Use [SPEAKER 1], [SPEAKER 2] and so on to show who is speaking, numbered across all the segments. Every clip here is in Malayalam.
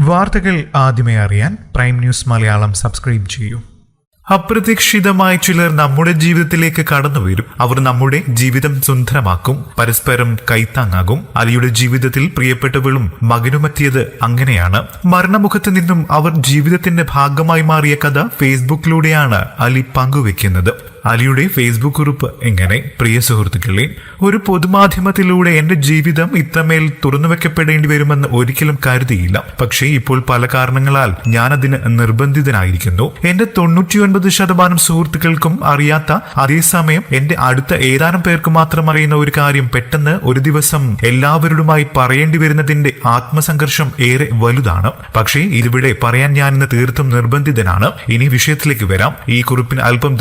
[SPEAKER 1] വാർത്തകൾ ആദ്യമേ അറിയാൻ പ്രൈം ന്യൂസ് മലയാളം സബ്സ്ക്രൈബ് ചെയ്യൂ. അപ്രതീക്ഷിതമായി ചിലർ നമ്മുടെ ജീവിതത്തിലേക്ക് കടന്നു വരും. അവർ നമ്മുടെ ജീവിതം സുന്ദരമാക്കും പരസ്പരം കൈത്താങ്ങാകും. അലിയുടെ ജീവിതത്തിൽ പ്രിയപ്പെട്ടവളും മകനുമെത്തിയത് അങ്ങനെയാണ്. മരണമുഖത്ത് നിന്നും അവർ ജീവിതത്തിന്റെ ഭാഗമായി മാറിയ കഥ ഫേസ്ബുക്കിലൂടെയാണ് അലി പങ്കുവെക്കുന്നത്. അലിയുടെ ഫേസ്ബുക്ക് കുറിപ്പ്. എങ്ങനെ? പ്രിയ സുഹൃത്തുക്കളെ ഒരു പൊതുമാധ്യമത്തിലൂടെ എന്റെ ജീവിതം ഇത്രമേൽ തുറന്നുവെക്കപ്പെടേണ്ടി വരുമെന്ന് ഒരിക്കലും കരുതിയില്ല. പക്ഷേ ഇപ്പോൾ പല കാരണങ്ങളാൽ ഞാൻ അതിന് നിർബന്ധിതനായിരിക്കുന്നു. എന്റെ തൊണ്ണൂറ്റിയൊൻപത് ശതമാനം സുഹൃത്തുക്കൾക്കും അറിയാത്ത അതേസമയം എന്റെ അടുത്ത ഏതാനും പേർക്ക് മാത്രം അറിയുന്ന ഒരു കാര്യം പെട്ടെന്ന് ഒരു ദിവസം എല്ലാവരോടുമായി പറയേണ്ടി വരുന്നതിന്റെ ആത്മസംഘർഷം ഏറെ വലുതാണ്. പക്ഷേ ഇതിവിടെ പറയാൻ ഞാൻ ഇന്ന് തീർത്തും നിർബന്ധിതനാണ്. ഇനി വിഷയത്തിലേക്ക് വരാം. ഈ കുറിപ്പിന് അല്പം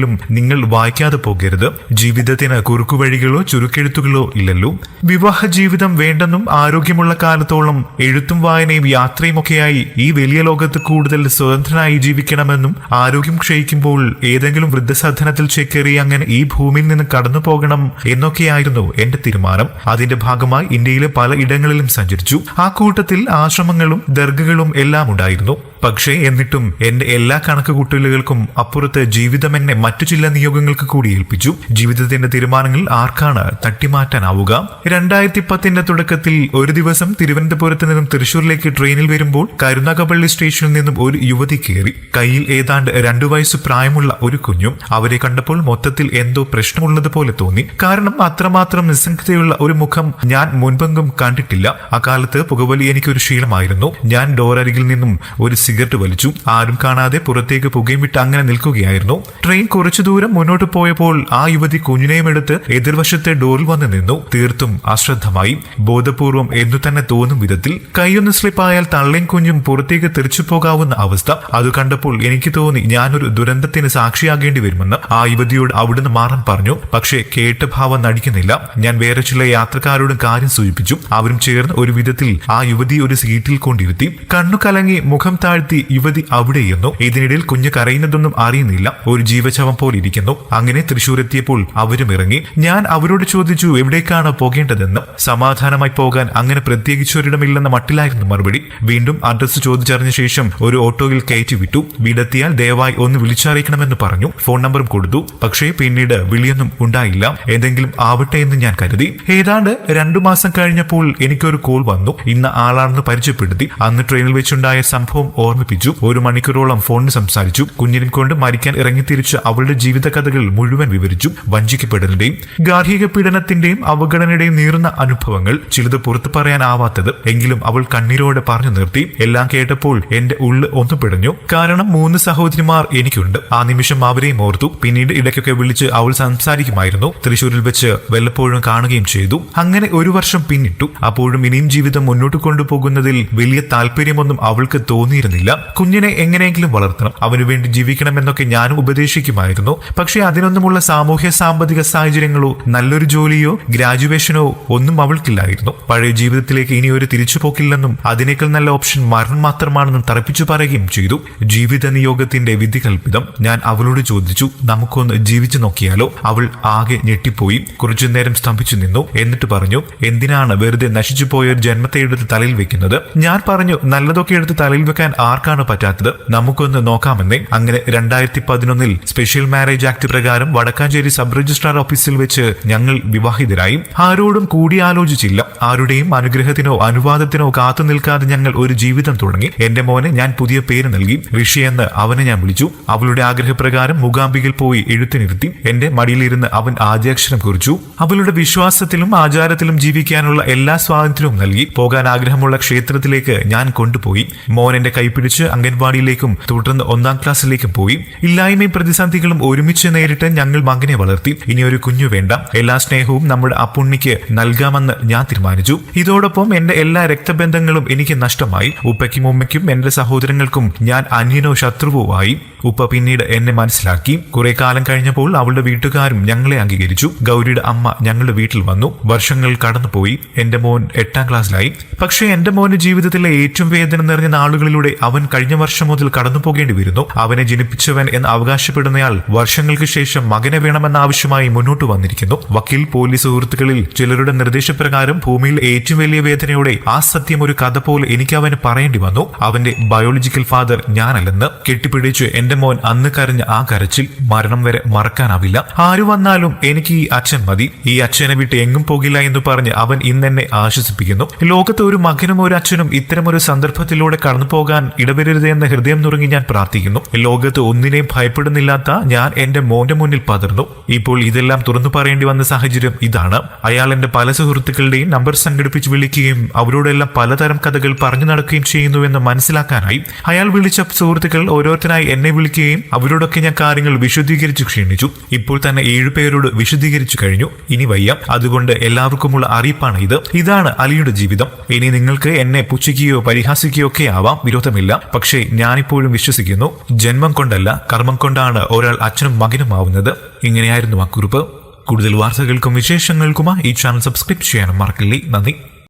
[SPEAKER 1] ദൈർഘ്യമുണ്ടെങ്കിലും നിങ്ങൾ വായിക്കാതെ പോകരുത്. ജീവിതത്തിന് കുറുക്കുവഴികളോ ചുരുക്കെഴുത്തുകളോ ഇല്ലല്ലോ. വിവാഹ ജീവിതം വേണ്ടെന്നും ആരോഗ്യമുള്ള കാലത്തോളം എഴുത്തും വായനയും യാത്രയും ഒക്കെയായി ഈ വലിയ ലോകത്ത് കൂടുതൽ സ്വതന്ത്രനായി ജീവിക്കണമെന്നും ആരോഗ്യം ക്ഷയിക്കുമ്പോൾ ഏതെങ്കിലും വൃദ്ധസാധനത്തിൽ ചേക്കേറി അങ്ങനെ ഈ ഭൂമിയിൽ നിന്ന് കടന്നു പോകണം എന്നൊക്കെയായിരുന്നു എന്റെ തീരുമാനം. അതിന്റെ ഭാഗമായി ഇന്ത്യയിലെ പല ഇടങ്ങളിലും സഞ്ചരിച്ചു. ആ കൂട്ടത്തിൽ ആശ്രമങ്ങളും ദർഗകളും എല്ലാം ഉണ്ടായിരുന്നു. പക്ഷേ എന്നിട്ടും എന്റെ എല്ലാ കണക്കുകൂട്ടലുകൾക്കും അപ്പുറത്ത് ജീവിതം എന്നെ മറ്റു ചില നിയോഗങ്ങൾക്ക് കൂടി ഏൽപ്പിച്ചു. ജീവിതത്തിന്റെ തീരുമാനങ്ങൾ ആർക്കാണ് തട്ടിമാറ്റാനാവുക? രണ്ടായിരത്തി പത്തിന്റെ തുടക്കത്തിൽ ഒരു ദിവസം തിരുവനന്തപുരത്ത് നിന്നും തൃശൂരിലേക്ക് ട്രെയിനിൽ വരുമ്പോൾ കരുനാഗപ്പള്ളി സ്റ്റേഷനിൽ നിന്നും ഒരു യുവതി കയറി. കയ്യിൽ ഏതാണ്ട് രണ്ടു വയസ്സ് പ്രായമുള്ള ഒരു കുഞ്ഞും. അവരെ കണ്ടപ്പോൾ മൊത്തത്തിൽ എന്തോ പ്രശ്നമുള്ളത് പോലെ തോന്നി. കാരണം അത്രമാത്രം നിസ്സംഗതയുള്ള ഒരു മുഖം ഞാൻ മുൻപെങ്കും കണ്ടിട്ടില്ല. അക്കാലത്ത് പുകവലി എനിക്കൊരു ശീലമായിരുന്നു. ഞാൻ ഡോറരികിൽ നിന്നും ഒരു സിഗരറ്റ് വലിച്ചു. ആരും കാണാതെ പുറത്തേക്ക് പുകയും വിട്ട് അങ്ങനെ നിൽക്കുകയായിരുന്നു. ട്രെയിൻ കുറച്ചു ദൂരം മുന്നോട്ട് പോയപ്പോൾ ആ യുവതി കുഞ്ഞിനെയും എടുത്ത് എതിർവശത്തെ ഡോറിൽ വന്ന് നിന്നു. തീർത്തും അശ്രദ്ധമായി. ബോധപൂർവം എന്നു തന്നെ തോന്നും വിധത്തിൽ കൈയൊന്ന് സ്ലിപ്പായാൽ തള്ളയും കുഞ്ഞും പുറത്തേക്ക് തെറിച്ചു പോകാവുന്ന അവസ്ഥ. അത് കണ്ടപ്പോൾ എനിക്ക് തോന്നി ഞാനൊരു ദുരന്തത്തിന് സാക്ഷിയാകേണ്ടി വരുമെന്ന് ആ യുവതിയോട് അവിടുന്ന് മാറാൻ പറഞ്ഞു. പക്ഷേ കേട്ട ഭാവം നടിക്കുന്നില്ല. ഞാൻ വേറെ ചില യാത്രക്കാരോടും കാര്യം സൂചിപ്പിച്ചു. അവരും ചേർന്ന് ഒരു വിധത്തിൽ ആ യുവതി ഒരു സീറ്റിൽ കൊണ്ടിരുത്തി. കണ്ണു കലങ്ങി മുഖം താഴ്ത്തി യുവതി അവിടെയെന്നു ഇതിനിടയിൽ കുഞ്ഞ് കരയുന്നതൊന്നും അറിയുന്നില്ല. ഒരു ജീവശവം പോലെ ഇരിക്കുന്നു. അങ്ങനെ തൃശൂർ എത്തിയപ്പോൾ അവരും ഇറങ്ങി. ഞാൻ അവരോട് ചോദിച്ചു എവിടേക്കാണ് പോകേണ്ടതെന്ന്. സമാധാനമായി പോകാൻ അങ്ങനെ പ്രത്യേകിച്ചൊരിടമില്ലെന്ന മട്ടിലായിരുന്നു മറുപടി. വീണ്ടും അഡ്രസ് ചോദിച്ചറിഞ്ഞ ശേഷം ഒരു ഓട്ടോയിൽ കയറ്റി വിട്ടു. വീടെത്തിയാൽ ദയവായി ഒന്ന് വിളിച്ചറിയിക്കണമെന്ന് പറഞ്ഞു. ഫോൺ നമ്പറും കൊടുത്തു. പക്ഷേ പിന്നീട് വിളിയൊന്നും ഉണ്ടായില്ല. എന്തെങ്കിലും ആവട്ടെ എന്ന് ഞാൻ കരുതി. ഏതാണ്ട് രണ്ടു മാസം കഴിഞ്ഞപ്പോൾ എനിക്കൊരു കോൾ വന്നു. ഇന്ന ആളാണെന്ന് പരിചയപ്പെടുത്തി. അന്ന് ട്രെയിനിൽ വെച്ചുണ്ടായ സംഭവം ഓർമ്മിപ്പിച്ചു ഒരു മണിക്കൂറോളം ഫോണിൽ സംസാരിച്ചു. കുഞ്ഞിനെ കൊണ്ട് മരിക്കാൻ ഇറങ്ങിത്തിരിച്ച അവളുടെ ജീവിതകഥകൾ മുഴുവൻ വിവരിച്ചു. വഞ്ചിക്കപ്പെടലിന്റെയും ഗാർഹിക പീഡനത്തിന്റെയും അവഗണനയുടെയും നീറുന്ന അനുഭവങ്ങൾ ചിലത് പുറത്തു പറയാനാവാത്തത് എങ്കിലും അവൾ കണ്ണീരോടെ പറഞ്ഞു നിർത്തി. എല്ലാം കേട്ടപ്പോൾ എന്റെ ഉള്ള് ഒന്ന് പിടഞ്ഞു. കാരണം മൂന്ന് സഹോദരിമാർ എനിക്കുണ്ട്. ആ നിമിഷം അവരെയും ഓർത്തു. പിന്നീട് ഇടയ്ക്കൊക്കെ വിളിച്ച് അവൾ സംസാരിക്കുമായിരുന്നു. തൃശൂരിൽ വെച്ച് വല്ലപ്പോഴും കാണുകയും ചെയ്തു. അങ്ങനെ ഒരു വർഷം പിന്നിട്ടു. അപ്പോഴും ഇനിയും ജീവിതം മുന്നോട്ട് കൊണ്ടുപോകുന്നതിൽ വലിയ താല്പര്യമൊന്നും അവൾക്ക് തോന്നിയിരുന്നില്ല. കുഞ്ഞിനെ എങ്ങനെയെങ്കിലും വളർത്തണം. അവനു വേണ്ടി ജീവിക്കണമെന്നൊക്കെ ഞാൻ ഉപദേശിക്കുമായിരുന്നു. പക്ഷേ അതിനൊന്നുമുള്ള സാമൂഹ്യ സാമ്പത്തിക സാഹചര്യങ്ങളോ നല്ലൊരു ജോലിയോ ഗ്രാജുവേഷനോ ഒന്നും അവൾക്കില്ലായിരുന്നു. പഴയ ജീവിതത്തിലേക്ക് ഇനി ഒരു തിരിച്ചുപോക്കില്ലെന്നും അതിനേക്കാൾ നല്ല ഓപ്ഷൻ മരണം മാത്രമാണെന്നും തറപ്പിച്ചു പറയുകയും ചെയ്തു. ജീവിത നിയോഗത്തിന്റെ വിധി കൽപ്പിതം ഞാൻ അവളോട് ചോദിച്ചു നമുക്കൊന്ന് ജീവിച്ചു നോക്കിയാലോ? അവൾ ആകെ ഞെട്ടിപ്പോയി. കുറച്ചു നേരം സ്തംഭിച്ചു നിന്നു. എന്നിട്ട് പറഞ്ഞു എന്തിനാണ് വെറുതെ നശിച്ചു പോയ ഒരു ജന്മത്തെ എടുത്ത് തലയിൽ വെക്കുന്നത്? ഞാൻ പറഞ്ഞു നല്ലതൊക്കെ എടുത്ത് തലയിൽ വെക്കാൻ ആർക്കാണ് പറ്റാത്തത്? നമുക്കൊന്ന് നോക്കാമെന്നേ. അങ്ങനെ രണ്ടായിരത്തി പതിനൊന്നിൽ സ്പെഷ്യൽ മാരേജ് ആക്ട് പ്രകാരം വടക്കാഞ്ചേരി സബ് രജിസ്ട്രാർ ഓഫീസിൽ വെച്ച് ഞങ്ങൾ വിവാഹിതരായി. ആരോടും കൂടിയാലോചിച്ചില്ല. ആരുടെയും അനുഗ്രഹത്തിനോ അനുവാദത്തിനോ കാത്തു നിൽക്കാതെ ഞങ്ങൾ ഒരു ജീവിതം തുടങ്ങി. എന്റെ മോനെ ഞാൻ പുതിയ പേര് നൽകി. ഋഷി എന്ന് അവനെ ഞാൻ വിളിച്ചു. അവളുടെ ആഗ്രഹപ്രകാരം മൂകാംബികയിൽ പോയി എഴുത്തിനിരുത്തി എന്റെ മടിയിലിരുന്ന് അവൻ ആദ്യാക്ഷരം കുറിച്ചു. അവളുടെ വിശ്വാസത്തിലും ആചാരത്തിലും ജീവിക്കാനുള്ള എല്ലാ സ്വാതന്ത്ര്യവും നൽകി. പോകാൻ ആഗ്രഹമുള്ള ക്ഷേത്രത്തിലേക്ക് ഞാൻ കൊണ്ടുപോയി. മോൻ എന്റെ കൈപിടിച്ച് അംഗൻവാടിയിലേക്കും തുടർന്ന് ഒന്നാം ക്ലാസ്സിലേക്കും പോയി. ഇല്ലായ്മയും പ്രതിസന്ധികളും ഒരുമിച്ച് നേരിട്ട് ഞങ്ങൾ മകനെ വളർത്തി. ഇനി ഒരു കുഞ്ഞു വേണ്ട. എല്ലാ സ്നേഹവും നമ്മുടെ അപ്പുണ്ണിക്ക് നൽകാമെന്ന് ഞാൻ തീരുമാനിച്ചു. ഇതോടൊപ്പം എന്റെ എല്ലാ രക്തബന്ധങ്ങളും എനിക്ക് നഷ്ടമായി. ഉപ്പയ്ക്കും ഉമ്മയ്ക്കും എന്റെ സഹോദരങ്ങൾക്കും ഞാൻ അന്യനോ ശത്രുവോ ആയി. ഉപ്പ പിന്നീട് എന്നെ മനസ്സിലാക്കി. കുറെ കാലം കഴിഞ്ഞപ്പോൾ അവളുടെ വീട്ടുകാരും ഞങ്ങളെ അംഗീകരിച്ചു. ഗൗരിയുടെ അമ്മ ഞങ്ങളുടെ വീട്ടിൽ വന്നു. വർഷങ്ങൾ കടന്നുപോയി. എന്റെ മോൻ എട്ടാം ക്ലാസ്സിലായി. പക്ഷേ എന്റെ മോന്റെ ജീവിതത്തിലെ ഏറ്റവും വേദന നിറഞ്ഞ നാളുകളിലൂടെ അവൻ കഴിഞ്ഞ വർഷം മുതൽ കടന്നു പോകേണ്ടി വരുന്നു. അവനെ ജനിപ്പിച്ചവൻ എന്ന് അവകാശപ്പെടുന്നയാൾ വർഷങ്ങൾക്ക് ശേഷം മകനെ വേണമെന്ന ആവശ്യമായി മുന്നോട്ട് വന്നിരിക്കുന്നു. വക്കീൽ പോലീസ് സുഹൃത്തുക്കളിൽ ചിലരുടെ നിർദ്ദേശപ്രകാരം ഭൂമിയിൽ ഏറ്റവും വലിയ വേദനയോടെ ആ സത്യം ഒരു കഥ പോലെ എനിക്ക് അവന് പറയേണ്ടി വന്നു. അവന്റെ ബയോളജിക്കൽ ഫാദർ ഞാനല്ലെന്ന് കെട്ടിപ്പിടിച്ച് എന്റെ മോൻ അന്ന് കരഞ്ഞ ആ കരച്ചിൽ മരണം വരെ മറക്കാനാവില്ല. ആരു വന്നാലും എനിക്ക് ഈ അച്ഛൻ മതി. ഈ അച്ഛനെ വിട്ട് എങ്ങും പോകില്ല എന്ന് പറഞ്ഞ് അവൻ ഇന്നെന്നെ ആശ്വസിപ്പിക്കുന്നു. ലോകത്ത് ഒരു മകനും ഒരു അച്ഛനും ഇത്തരമൊരു സന്ദർഭത്തിലൂടെ കടന്നു പോകാൻ ഇടവരരുത് എന്ന ഹൃദയം നുറുങ്ങി ഞാൻ പ്രാർത്ഥിക്കുന്നു. ലോകത്ത് ഒന്നിനെയും ഭയപ്പെടുന്നില്ലാത്ത ഞാൻ എന്റെ മോന്റെ മുന്നിൽ പതർന്നു ഇപ്പോൾ ഇതെല്ലാം തുറന്നു പറയേണ്ടി വന്ന സാഹചര്യം ഇതാണ്. അയാൾ എന്റെ പല സുഹൃത്തുക്കളുടെയും നമ്പർ സംഘടിപ്പിച്ച് വിളിക്കുകയും അവരോടെല്ലാം പലതരം കഥകൾ പറഞ്ഞു നടക്കുകയും ചെയ്യുന്നുവെന്ന് മനസ്സിലാക്കാനായി അയാൾ വിളിച്ച സുഹൃത്തുക്കൾ ഓരോരുത്തരായി എന്നെ വിളിക്കുകയും അവരോടൊക്കെ ഞാൻ കാര്യങ്ങൾ വിശദീകരിച്ചു ക്ഷീണിച്ചു. ഇപ്പോൾ തന്നെ ഏഴുപേരോട് വിശദീകരിച്ചു കഴിഞ്ഞു. ഇനി വയ്യ. അതുകൊണ്ട് എല്ലാവർക്കുമുള്ള അറിയിപ്പാണ് ഇത്. ഇതാണ് അലിയുടെ ജീവിതം. ഇനി നിങ്ങൾക്ക് എന്നെ പുച്ഛിക്കുകയോ പരിഹാസിക്കുകയോ ഒക്കെ ആവാം. വിരോധമില്ല. പക്ഷേ ഞാനിപ്പോഴും വിശ്വസിക്കുന്നു ജന്മം കൊണ്ടല്ല കർമ്മം കൊണ്ടാണ് ഒരാൾ അച്ഛനും മകനും ആവുന്നത്. ഇങ്ങനെയായിരുന്നു ആ കുറിപ്പ്. കൂടുതൽ വാർത്തകൾക്കും വിശേഷങ്ങൾക്കുമായി ഈ ചാനൽ സബ്സ്ക്രൈബ് ചെയ്യാനും മറക്കില്ലേ. നന്ദി.